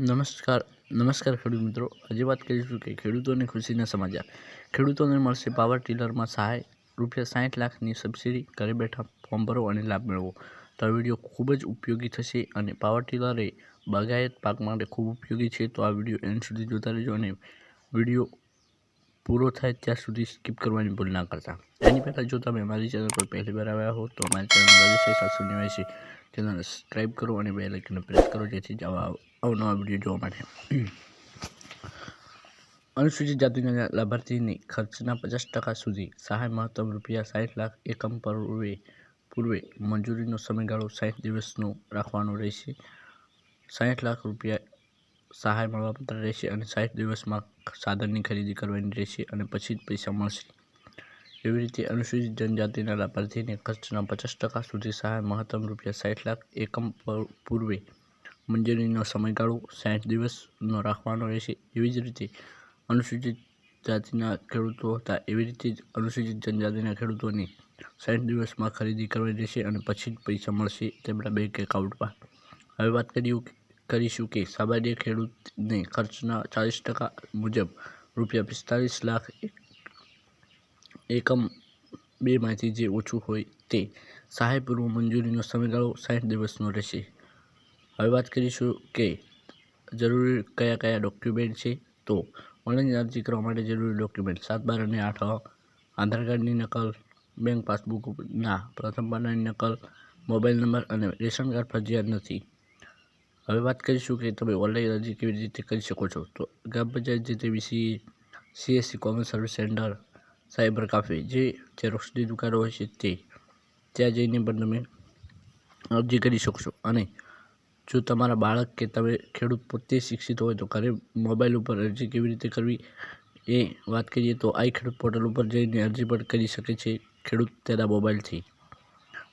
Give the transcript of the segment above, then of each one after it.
નમસ્કાર નમસ્કાર ખેડૂત મિત્રો. આજે વાત કરીશું કે ખેડૂતોને ખુશીના સમાચાર. ખેડૂતોને મળશે પાવર ટીલરમાં સહાય, રૂપિયા સાઠ લાખની સબસિડી, ઘરે બેઠા ફોર્મ ભરો અને લાભ મેળવો. તો આ વીડિયો ખૂબ જ ઉપયોગી થશે અને પાવર ટીલર એ બાગાયત પાક માટે ખૂબ ઉપયોગી છે. તો આ વીડિયો એન્ડ સુધી જોતા રહેજો અને વીડિયો પૂરો થાય ત્યાં સુધી સ્કીપ કરવાની ભૂલ ના કરતા. એની પહેલાં જો તમે મારી ચેનલ પર પહેલી વાર આવ્યા હો, તો મારી ચેનલ રજીસ્ટ્રેશન સાતસો નેવ્યાસી ચેનલને સબસ્ક્રાઈબ કરો અને બે લાઇકને પ્રેસ કરો, જેથી જ આવા અવનવા વીડિયો જોવા માટે અનુસૂચિત જાતિના લાભાર્થીની ખર્ચના પચાસ ટકા સુધી. સહાય મહત્તમ રૂપિયા સાઠ લાખ એકમ પૂર્વે પૂર્વે મંજૂરીનો સમયગાળો સાઠ દિવસનો રાખવાનો રહેશે. સાઠ લાખ રૂપિયા સહાય મળવાપાત્ર રહેશે અને સાઠ દિવસમાં સાધનની ખરીદી કરવાની રહેશે અને પછી જ પૈસા મળશે. એવી રીતે અનુસૂચિત જનજાતિના લાભાર્થીને ખર્ચના પચાસ ટકા સુધી સહાય મહત્તમ રૂપિયા સાઠ લાખ એકમ પૂર્વે મંજૂરીનો સમયગાળો સાઠ દિવસનો રાખવાનો રહેશે. એવી જ રીતે અનુસૂચિત જાતિના ખેડૂતો હતા. એવી રીતે જ અનુસૂચિત જનજાતિના ખેડૂતોની સાઠ દિવસમાં ખરીદી કરવાની રહેશે અને પછી જ પૈસા મળશે તેમના બેંક એકાઉન્ટમાં. હવે વાત કર્યું કરીશું કે સામાન્ય ખેડૂતને ખર્ચના ચાલીસ ટકા મુજબ રૂપિયા પિસ્તાલીસ લાખ એકમ બેમાંથી જે ઓછું હોય તે સહાય પૂર્વ મંજૂરીનો સમયગાળો સાઠ દિવસનો રહેશે. હવે વાત કરીશું કે જરૂરી કયા કયા ડોક્યુમેન્ટ છે? તો ઓનલાઈન અરજી કરવા માટે જરૂરી ડોક્યુમેન્ટ સાત બાર અને આઠ આધાર કાર્ડની નકલ, બેંક પાસબુકના પ્રથમ પાનાની નકલ, મોબાઈલ નંબર અને રેશન કાર્ડ ફરજિયાત નથી. હવે વાત કરીશું કે તમે ઓનલાઈન અરજી કેવી રીતે કરી શકો છો. તો ગ્રામ પંચાયત જે તે VC CSC common service centre, cyber cafe જે ઝેરોક્ષની દુકાનો હોય છે તે, ત્યાં જઈને પણ તમે અરજી કરી શકશો અને જો તમારા બાળક કે તમે ખેડૂત પોતે શિક્ષિત હોય તો ઘરે મોબાઈલ ઉપર અરજી કેવી રીતે કરવી એ વાત કરીએ તો આઈ ખેડૂત પોર્ટલ ઉપર જઈને અરજી પણ કરી શકે છે ખેડૂત તેના મોબાઈલથી.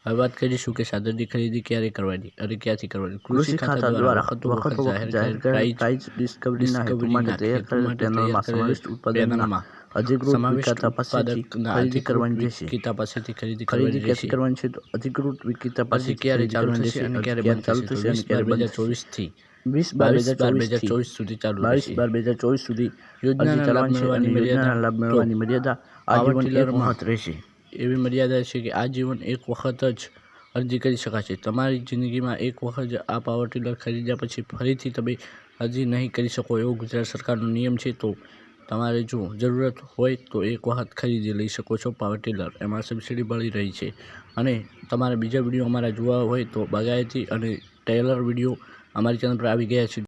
હવે વાત કરીશું કે સાધનની ખરીદી ક્યારે કરવાની અને ક્યાંથી કરવાની? કૃષિ ખાતા દ્વારા વખતો જાહેર પ્રાઇસ ડિસ્કવરીના હેતુ માટે તૈયાર કરેલ પેનલમાં સમાવિષ્ટ ઉત્પાદનના અધિકૃત વિક્રેતા પાસેથી ખરીદી કરવાની રહેશે. વિક્રેતા પાસેથી ખરીદી ખરીદી ક્યાંથી કરવાની છે તો અધિકૃત વિક્રેતા પાસે ક્યારે ચાલુ થશે રહેશે? અને ક્યારે બંધ ચાલુ થશે અને ક્યારે બે હજાર ચોવીસથી. વીસ બાર બે હજાર બે હજાર ચોવીસ સુધી ચાલુ બાવીસ બાર બે હજાર ચોવીસ સુધી યોજના લાભ મેળવવાની મર્યાદા લાભ મેળવવાની મર્યાદા પાવર આજીવન એક રહેશે. એવી મર્યાદા છે કે આ જીવન એક વખત જ અરજી કરી શકાશે. તમારી જિંદગીમાં એક વખત જ આ પાવર ટીલર ખરીદ્યા પછી ફરીથી તમે અરજી નહીં કરી શકો એવો ગુજરાત સરકારનો નિયમ છે તો તમારે જો જરૂરત હોય તો એક વખત ખરીદી લઈ શકો છો પાવર ટીલર એમાં સબસિડી મળી રહી છે. અને તમારે બીજા વીડિયો અમારા જોવા હોય તો બાગાયતી અને ટેલર વીડિયો અમારી ચેનલ પર આવી ગયા છે.